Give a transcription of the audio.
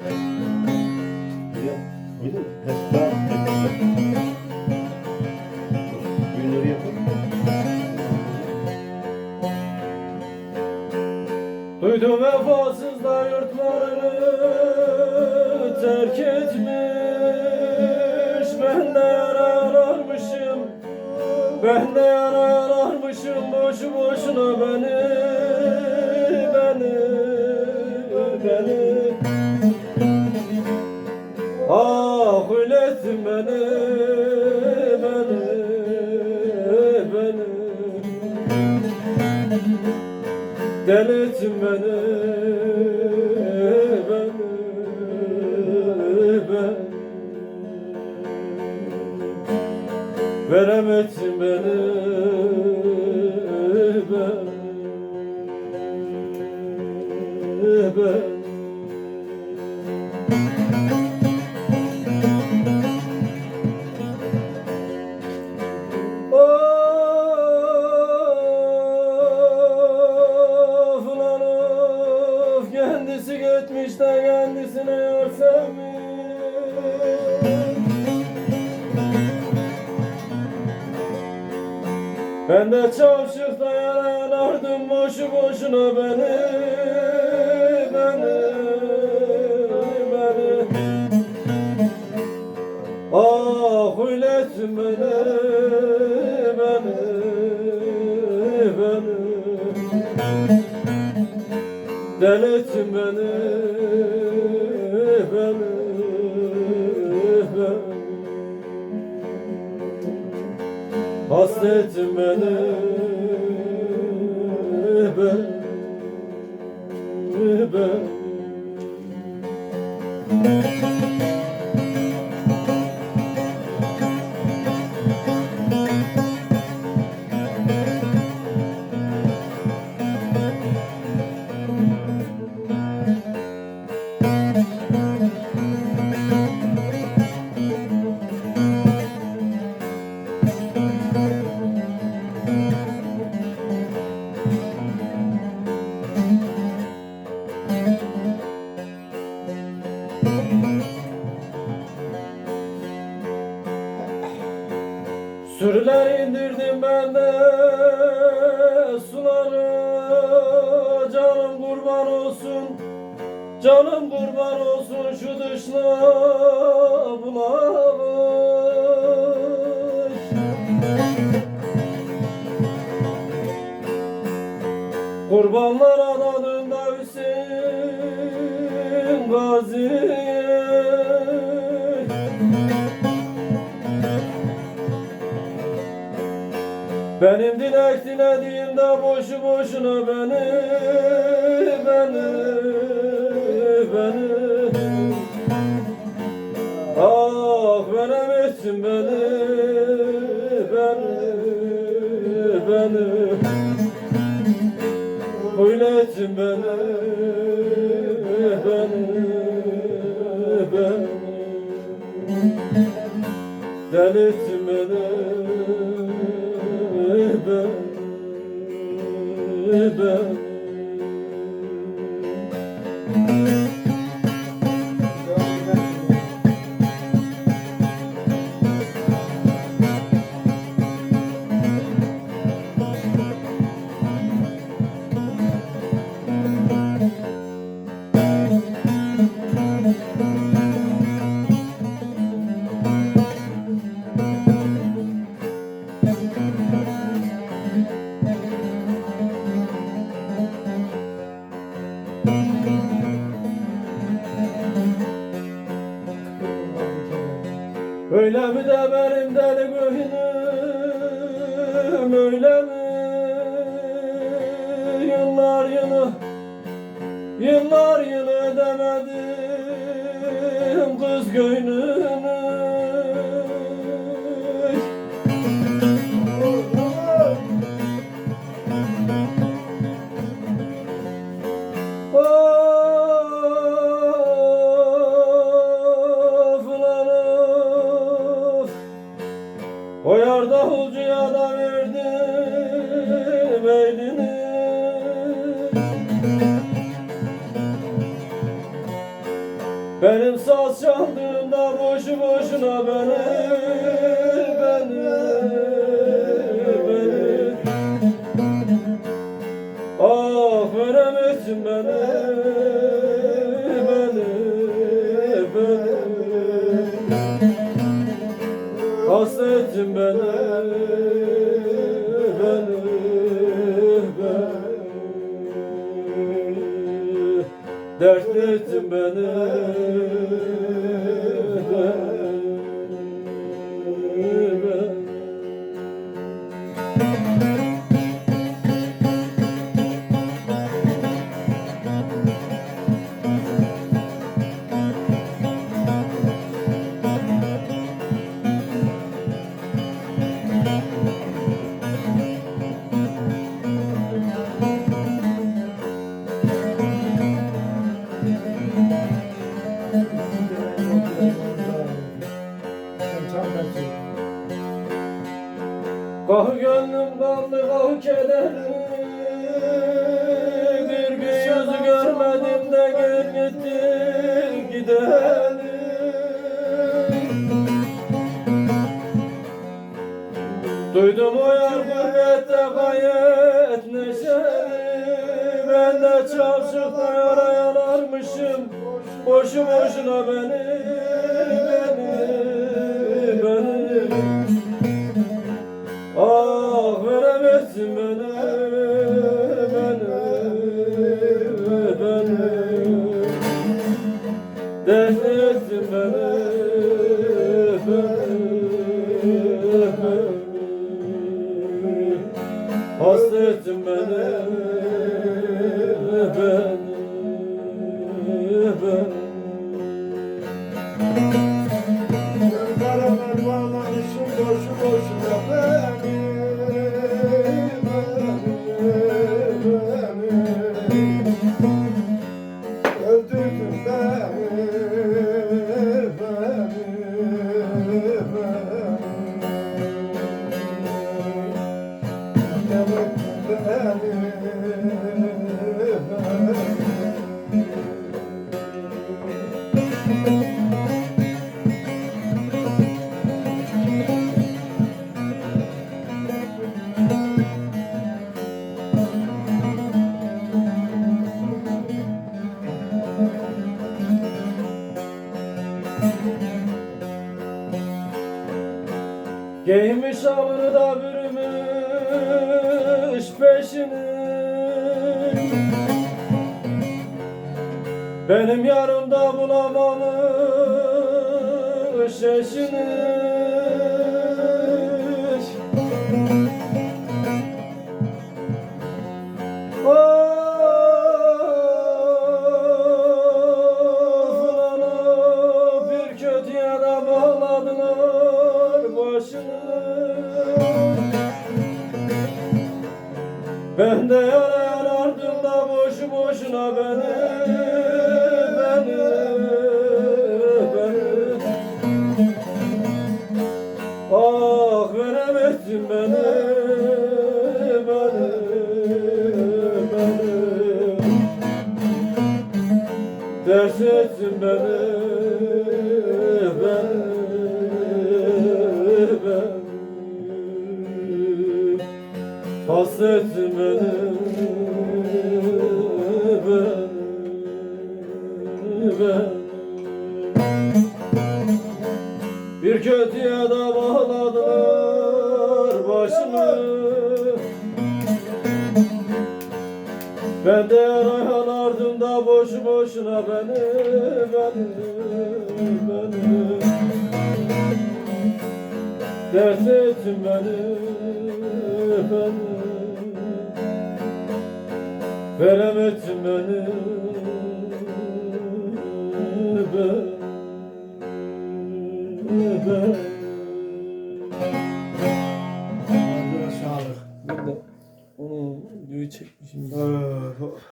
Heh, tamam. Düğünleri yapalım. Duydum vefasız da yurtlarını terk etmiş Ben de yaralarmışım Ben de yaralarmışım boşu boşuna Beni Beni, beni, kendisi gitmiş de kendisine yar Ben de çarşıkta yaranardım boşu boşuna beni Beni, beni. Ah beni, beni, Delirttin beni, beni, beni. Hasretin beni, beni, beni sulara Canım kurban olsun. Canım kurban olsun şu dışla bulamış. Kurbanlar adadında Hüseyin Gazi'ye Benim dilek dilediğim de boşu boşuna beni, beni, beni. Ah veremesin beni, beni, beni. Hületsin beni, beni, beni. Delirttin beni, Öyle mi de benim deli gönlüm öyle mi? Yıllar yılı Yıllar yılı edemedim kız gönlümü yar davulcuya da verdim elini. Benim saz çaldığımda boşu boşuna beni Beni Beni Ah veremezsin Beni Dert beni Beni Kah gönlüm kaldı kah kederli Bir yüzü görmedim de gel gittin gidelim. Duydum o yar gurbette gayet neşeli. Ben de çarşıkta yara yanarmışım Boşu boşuna Beni Beni peşini Benim yarımda bulamamış eşini Ben de rayhan ardında boşu boşuna beni beni beni. Dert ettin beni beni. Veremedin beni 嗯。吐